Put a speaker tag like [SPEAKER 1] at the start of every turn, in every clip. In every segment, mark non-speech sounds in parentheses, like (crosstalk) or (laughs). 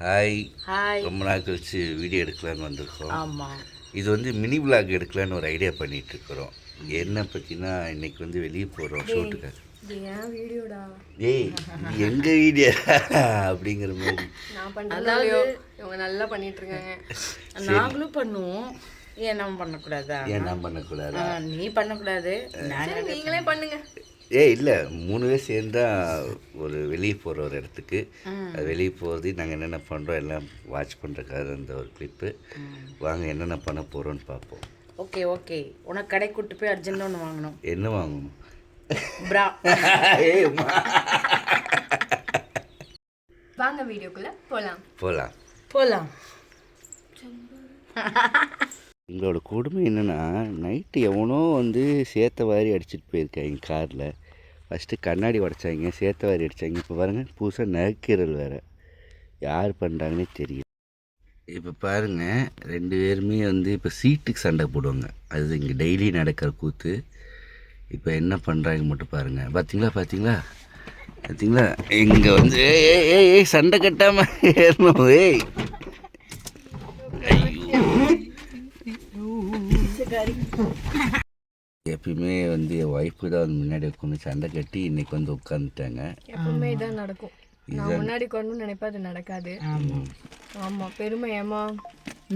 [SPEAKER 1] Hi
[SPEAKER 2] hi
[SPEAKER 1] ரொம்ப நாள் கழிச்சு வீடியோ எடுக்கலான்னு வந்திருக்கோம்.
[SPEAKER 2] ஆமாம்
[SPEAKER 1] இது வந்து மினி vlog எடுக்கலான்னு ஒரு ஐடியா பண்ணிட்டு இருக்கிறோம் என்ன பற்றினா இன்னைக்கு வந்து வெளியே போகிறோம் ஷூட்டுக்காக
[SPEAKER 3] ஏன் வீடியோடா?
[SPEAKER 1] ஏய் இது எங்க வீடியோ? அப்படிங்கிற மாதிரி.
[SPEAKER 3] நான் பண்றதோ இவங்க நல்லா பண்ணிட்டு இருக்காங்க
[SPEAKER 2] நாங்களும் பண்ணுவோம். ஏன் நம்ம பண்ணக்கூடாதா?
[SPEAKER 1] ஏன் நான் பண்ணக்கூடாதா?
[SPEAKER 2] நீ பண்ணக்கூடாது.
[SPEAKER 3] நீங்களே பண்ணுங்க.
[SPEAKER 1] ஏய் இல்லை. மூணு பேர் சேர்ந்தா ஒரு வெளியே போகிற ஒரு இடத்துக்கு. அது வெளியே போகிறது நாங்கள் என்னென்ன பண்ணுறோம் எல்லாம் வாட்ச் பண்ணுறக்காக அந்த ஒரு கிளிப்பு வாங்க என்னென்ன பண்ண போகிறோன்னு பார்ப்போம்.
[SPEAKER 2] Okay okay. உனக்கு கடை கூட்டு போய் அர்ஜென்ட் ஒன்று வாங்கணும்.
[SPEAKER 1] என்ன வாங்கணும்?
[SPEAKER 2] ப்ரா. (laughs)
[SPEAKER 3] வாங்க வீடியோக்குள்ள போலாம்.
[SPEAKER 1] போகலாம்
[SPEAKER 2] போகலாம் (laughs)
[SPEAKER 1] எங்களோட கொடுமை என்னென்னா நைட்டு எவனோ வந்து சேத்த வாரி அடிச்சிட்டு போயிருக்காங்க காரில் ஃபஸ்ட்டு கண்ணாடி உடச்சாங்க சேத்த வாரி அடித்தாங்க இப்போ பாருங்கள் புதுசாக நகைக்கீரல் வேறு. யார் பண்ணுறாங்கன்னே தெரியல. இப்போ பாருங்கள் ரெண்டு பேருமே வந்து இப்போ சீட்டுக்கு சண்டை போடுவாங்க. அது இங்கே டெய்லி நடக்கிற கூத்து. இப்போ என்ன பண்ணுறாங்க மட்டும் பாருங்கள் பார்த்தீங்களா பார்த்தீங்களா பார்த்தீங்களா இங்கே வந்து ஏய் ஏய், ஏய் ஏய் சண்டை கட்டாமல் ஏறணும் ஏய். எப்பயுமே வந்து என் ஒய்ஃபு தான் வந்து முன்னாடி உட்காந்து சண்டை கட்டி இன்னைக்கு வந்து உட்காந்துட்டாங்க
[SPEAKER 3] எப்பவுமே இதான் நடக்கும். நான் முன்னாடி கொண்டு நினைப்பேன் அது நடக்காது. ஆமா. பெருமை ஏமா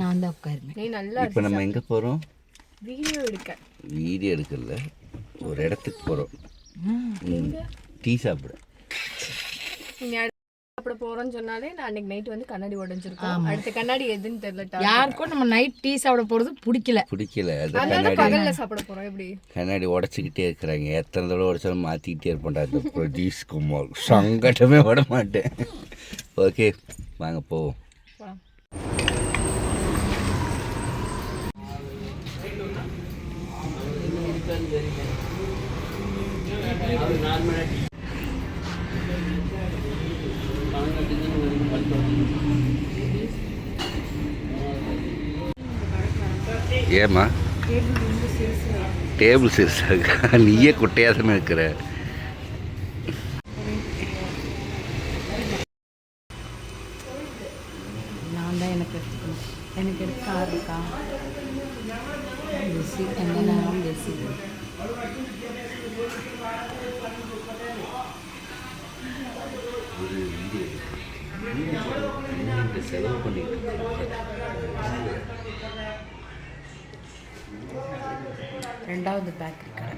[SPEAKER 2] நான் தான் உட்காருங்க
[SPEAKER 3] நீ நல்லா
[SPEAKER 1] இப்போ நம்ம எங்கே போகிறோம்
[SPEAKER 3] வீடியோ எடுக்க.
[SPEAKER 1] வீடியோ எடுக்கல. ஒரு இடத்துக்கு போகிறோம் டீ சாப்பிட
[SPEAKER 3] சாப்பிட போறோம்னு சொன்னாலே நான் அன்னைக்கு நைட் வந்து கண்ணாடி உடைஞ்சிருக்கோம். அடுத்த கண்ணாடி எதுன்னு தெரியல
[SPEAKER 2] யாருக்கும் நம்ம நைட் டீ சாப்பிட போகிறது பிடிக்கல.
[SPEAKER 1] பிடிக்கல. அது
[SPEAKER 3] அதனால பகல்ல சாப்பிட போறோம். எப்படி?
[SPEAKER 1] கண்ணாடி உடச்சிக்கிட்டே இருக்கிறாங்க. எத்தனை தடவை உடச்சாலும் மாற்றிக்கிட்டே இருப்பேன்டா இந்த பிரதீஷ் குமார் சங்கட்டமே விட மாட்டேன். ஓகே வாங்க போவோம்.
[SPEAKER 3] போலாம்.
[SPEAKER 1] ஏம்மா? டேபிள் சிறுசாக நீயே குட்டையாக தானே இருக்கிற. வீடியோ செலவு பண்ணிட்டு
[SPEAKER 2] ரெண்டாவது பேக்கரி கடை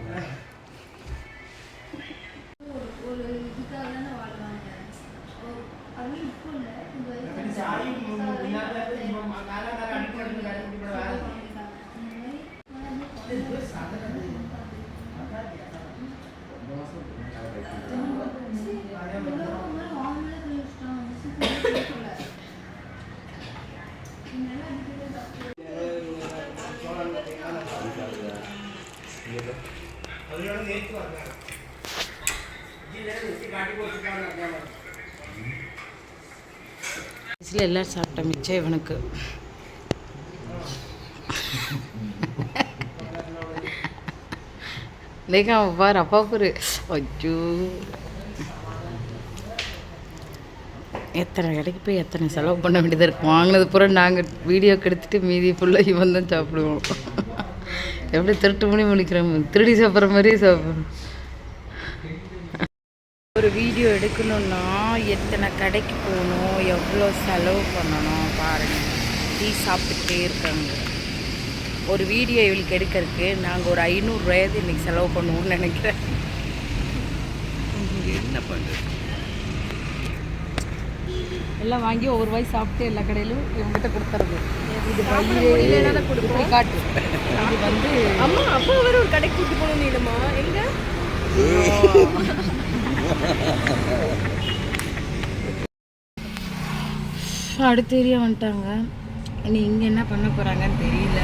[SPEAKER 2] வயசில் எல்லாம் சாப்பிட்ட மிச்சம் இவனுக்கு. லேக்கா பாரு அப்பா பாரு அச்சோ எத்தனை கடைக்கு போய் எத்தனை செலவு பண்ண வேண்டியதாக இருக்கும் வாங்கினது பூரா நாங்கள் வீடியோக்கு எடுத்துட்டு மீதி ஃபுல்லாக இவன் தான் சாப்பிடுவோம். எப்படி திருட்டு மணி முழிக்கிறோம் திருடி சாப்பிட்ற மாதிரியே சாப்பிட்றோம் ஒரு வீடியோ எடுக்கணும்னா எத்தனை கடைக்கு போகணும் எவ்வளோ செலவு பண்ணணும் பாருங்கள் டீ சாப்பிட்டுட்டே இருக்காங்க. ஒரு வீடியோ இவளுக்கு எடுக்கிறதுக்கு நாங்கள் ஒரு ஐநூறுரூவாயாவது இன்னைக்கு செலவு பண்ணுவோம்னு நினைக்கிறேன்.
[SPEAKER 1] என்ன பண்ணுறது
[SPEAKER 2] எல்லாம் வாங்கி ஒவ்வொரு வாய் சாப்பிட்டு எல்லா கடையிலும் இவங்ககிட்ட கொடுத்துறது. இது. இப்படி காட்டு. இது வந்து
[SPEAKER 3] அம்மா அப்பா வேற ஒரு கடைக்கு கூட்டி போகணும் நீலமா எங்க
[SPEAKER 2] அடுத்த ஏரியா வந்துட்டாங்க. இனி இங்கே என்ன பண்ண போகிறாங்கன்னு தெரியல.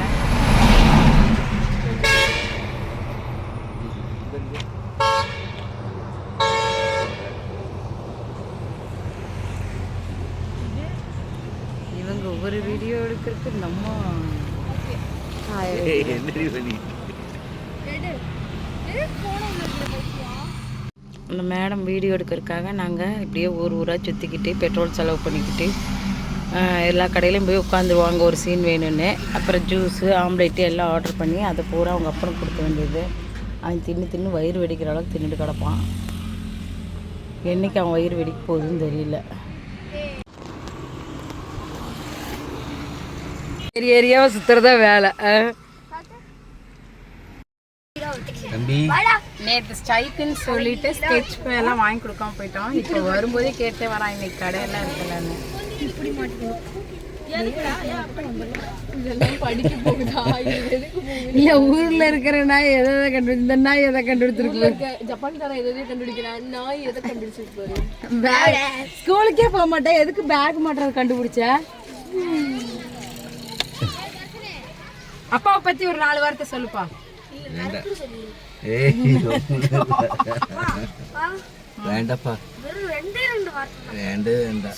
[SPEAKER 2] இவங்க ஒவ்வொரு வீடியோ எடுக்கிறதுக்கு நம்ம
[SPEAKER 1] பண்ணி
[SPEAKER 2] அந்த மேடம் வீடியோ எடுக்கிறதுக்காக நாங்கள் இப்படியே ஊர் ஊராக சுற்றிக்கிட்டு பெட்ரோல் செலவு பண்ணிக்கிட்டு எல்லா கடையிலையும் போய் உட்காந்துருவாங்க. ஒரு சீன் வேணும்னு. அப்புறம் ஜூஸு ஆம்லேட்டு எல்லாம் ஆர்டர் பண்ணி அதை பூரா அவங்க அப்புறம் கொடுக்க வேண்டியது. அவன் தின்னு தின்னு வயிறு வெடிக்கிற அளவுக்கு தின்னுட்டு கிடப்பான். என்னைக்கு அவன் வயிறு வெடிக்க போகுதுன்னு தெரியல. ஏரி ஏரியாவை சுற்றுறதா வேலை
[SPEAKER 1] தம்பி.
[SPEAKER 2] நேற்று ஸ்ட்ரைக்குன்னு சொல்லிட்டு ஸ்கெட்ச் எல்லாம் வாங்கி கொடுக்காம போயிட்டோம். இப்போ வரும்போதே கேட்டே வரான் இன்னைக்கு கடையெல்லாம்
[SPEAKER 3] எதுக்கு போகுது?
[SPEAKER 2] இல்லை ஊரில் இருக்கிற நாய் எதை எதை கண்டு இந்த நாய் எதை கண்டுபிடிச்சிருக்கு
[SPEAKER 3] ஜப்பான்காரன் எதையோ கண்டுபிடிக்கிறான். நான் எதை கண்டுபிடிச்சிருப்பாரு
[SPEAKER 2] ஸ்கூலுக்கே போக மாட்டேன். எதுக்கு பேக் மாட்டுறது கண்டுபிடிச்ச? அப்பாவை பத்தி ஒரு நாலு வார்த்தை சொல்லுப்பா.
[SPEAKER 1] வேண்டு வேண்டாம்.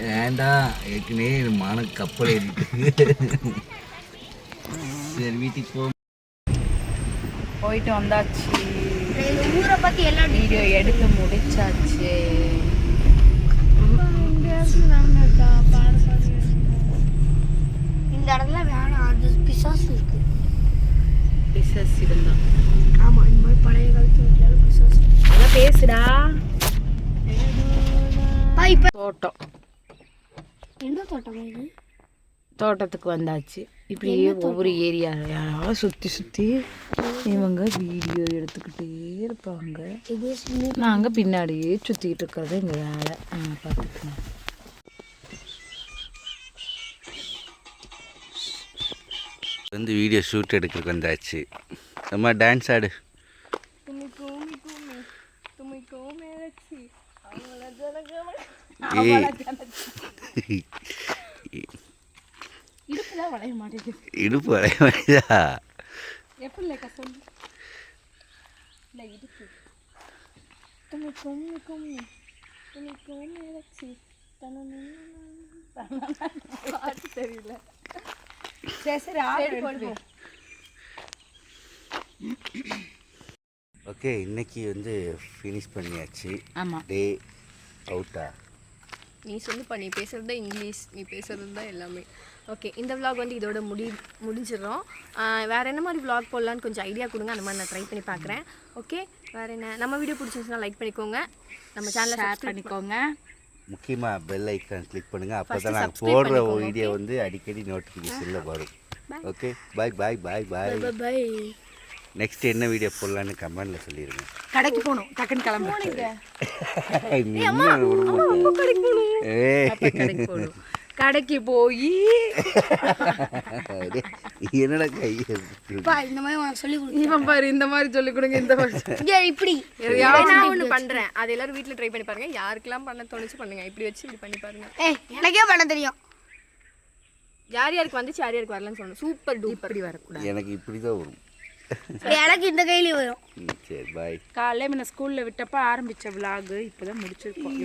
[SPEAKER 1] வேண்டாம். ஏற்கனவே மான கப்பல் ஏறிட்டு. சரி வீட்டுக்கு போ.
[SPEAKER 2] போயிட்டு வந்தாச்சு. வீடியோ எடுத்து முடிச்சாச்சு.
[SPEAKER 4] இந்த இடத்துல வேணாம் அது பிசாசு இருக்கு.
[SPEAKER 2] பிசஸ் இருந்தா
[SPEAKER 4] ஆமா இந்த மாதிரி பழைய காலத்து வீட்டுல பிசாசு.
[SPEAKER 2] அதான் பேசுடா.
[SPEAKER 4] இப்ப
[SPEAKER 2] தோட்டம்.
[SPEAKER 4] எந்த தோட்டம் இது?
[SPEAKER 2] தோட்டத்துக்கு வந்தாச்சு. இப்படியே ஒவ்வொரு ஏரியாவையாக சுற்றி சுற்றி இவங்க வீடியோ எடுத்துக்கிட்டே இருப்பாங்க. நாங்கள் பின்னாடியே சுற்றிக்கிட்டு இருக்கிறது எங்கள் வேலை. ஆ
[SPEAKER 1] வந்து வீடியோ ஷூட் எடுக்கிறதுக்கு வந்தாச்சு. அம்மா டான்ஸ் ஆடு.
[SPEAKER 3] வளைய
[SPEAKER 1] இடுப்பு
[SPEAKER 3] ரச்சி பாட்டு (laughs) தெரியல.
[SPEAKER 2] சரி சரி
[SPEAKER 3] சரி போடுவோம்
[SPEAKER 1] ஓகே இன்னைக்கு வந்து ஃபினிஷ் பண்ணியாச்சு.
[SPEAKER 2] ஆமாம்
[SPEAKER 1] டே அவுட்டா
[SPEAKER 3] நீ சொல்லுப்பா நீ பேசுறது தான் இங்கிலீஷ் நீ பேசுறது தான் எல்லாமே. ஓகே இந்த vlog வந்து இதோட முடி முடிஞ்சிடுறோம். ஆஹ் வேற என்ன மாதிரி vlog போடலான்னு கொஞ்சம் ஐடியா கொடுங்க அந்த மாதிரி நான் ட்ரை பண்ணி பார்க்குறேன் ஓகே வேற என்ன? நம்ம வீடியோ பிடிச்சிருந்துச்சுன்னா லைக் பண்ணிக்கோங்க. நம்ம சேனலை
[SPEAKER 2] ஷேர் பண்ணிக்கோங்க.
[SPEAKER 1] முக்கியமாக பெல் ஐக்கான் கிளிக் பண்ணுங்கள் அப்போ தான் நாங்கள் போடுற வீடியோ வந்து அடிக்கடி நோட்டிஃபிகேஷனில் வரும். Okay bye bye bye bye
[SPEAKER 4] bye
[SPEAKER 1] next என்ன வீடியோ போடலான்னு கமெண்டில் சொல்லிடுங்க
[SPEAKER 2] கடைக்கு போகணும். டக்குன்னு கிளம்பு.
[SPEAKER 1] நின்னு விட மாட்டேன். ஏய். (laughs)
[SPEAKER 2] கடைக்கு போய்.
[SPEAKER 1] என்னடா
[SPEAKER 4] பா இந்த மாதிரி சொல்லி கொடு
[SPEAKER 2] இவன் பாரு இந்த மாதிரி சொல்லி கொடுங்க இந்த மாதிரி
[SPEAKER 4] இப்படி.
[SPEAKER 3] நான் ஒன்று பண்ணுறேன் அது எல்லாரும் வீட்டில் ட்ரை பண்ணி பாருங்க. யாருக்கெல்லாம் பண்ண தோணுச்சு பண்ணுங்க. இப்படி வச்சு இப்படி பண்ணி பாருங்க.
[SPEAKER 4] ஏய் எனக்கே பண்ண தெரியும்.
[SPEAKER 3] யார் யாருக்கு வந்துச்சு யார் யாருக்கு வரலன்னு சொல்லணும். சூப்பர் டூப்பர்
[SPEAKER 2] இப்படி வரக்கூடாது.
[SPEAKER 1] எனக்கு இப்படி தான் வரும்
[SPEAKER 4] எனக்கு இந்த கையிலயும் வரும்.
[SPEAKER 1] சரி பாய்
[SPEAKER 2] காலையில் இவனை ஸ்கூலில் விட்டப்ப ஆரம்பித்த விலாகு இப்போ தான் முடிச்சிருக்கோம்